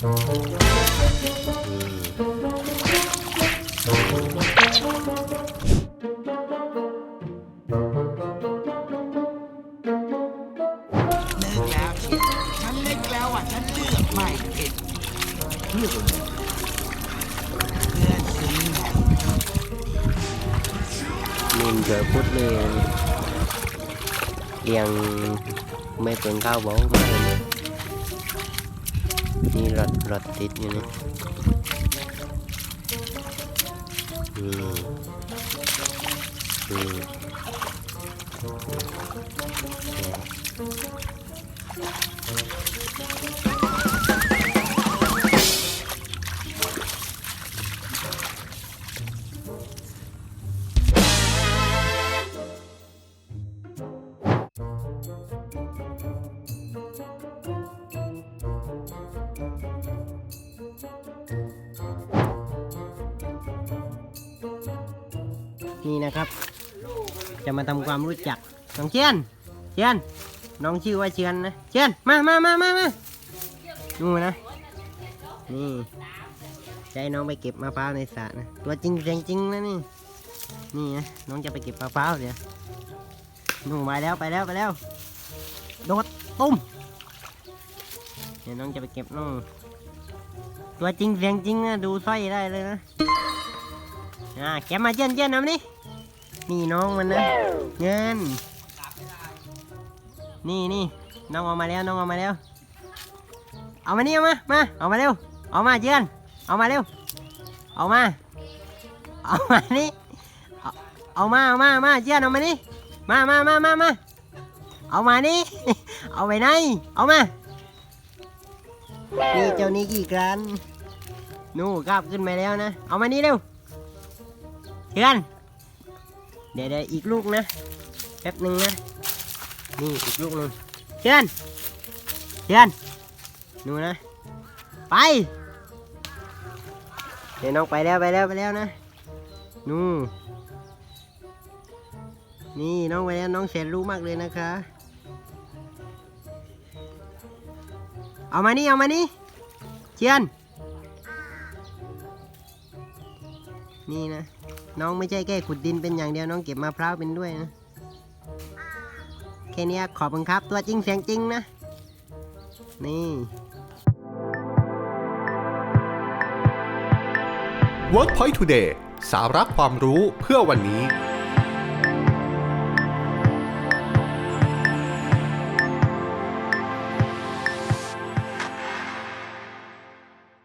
นึกแล้วเชียวฉันนึกแล้วว่าฉันเลือกไม่ผิดเลือกอะไรเพื่อนซีไง mình giờ phút นี่หลอดหลอดติดอยู่นี่นี่นี่ นี่นะครับ จะมาทำความรู้จักน้องเชียนเชียนน้องชื่อว่าเชียนนะเชียนมามามามามาดูนะนี่ให้น้องไปเก็บมะพร้าวในสระนะตัวจริงเสียงจริงนะนี่นี่นะน้องจะไปเก็บมะพร้าวเดี๋ยวนู่นไปแล้วไปแล้วไปแล้วโดดตุ้มเดี๋ยวน้องจะไปเก็บน้องตัวจริงเสียงจริงนะดูสร้อยได้เลยนะอ่าแกมาเจนเจนเอามานี่ นี่น้องมันนะเงินนี่นี่น้องเอามาแล้วน้องเอามาแล้ว เอามานี่เอามามาเอามาเร็วเอามาเจนเอามาเร็วเอามาเอามานี่เอามาเอามาเอามาเจนเอามานี่มามามามามาเอามานี่เอาไปไหนเอามานี่เจ้านี้กี่กรันนู่กลับขึ้นมาแล้วนะ เอามานี่เร็วเชื่อน ดี๋ยวเดี๋ยวอีกลูกนะ แป๊บหนึ่งนะ นี่อีกลูกหนึงเชื่อนเชื่อนนู่นะ ไป เดี๋ยวน้องไปแล้วไปแล้วไปแล้วนะ นู่นนี่น้องไปแล้วน้องแสนรู้มากเลยนะคะ เอามานี่เอามานี่เชียน นี่นะ น้องไม่ใช่แค่ขุดดินเป็นอย่างเดียวน้องเก็บมะพร้าวเป็นด้วยนะแค่เนี้ยขอบคุณครับตัวจริงเสียงจริงนะ นี่ WorkPoint Today สาระความรู้เพื่อวันนี้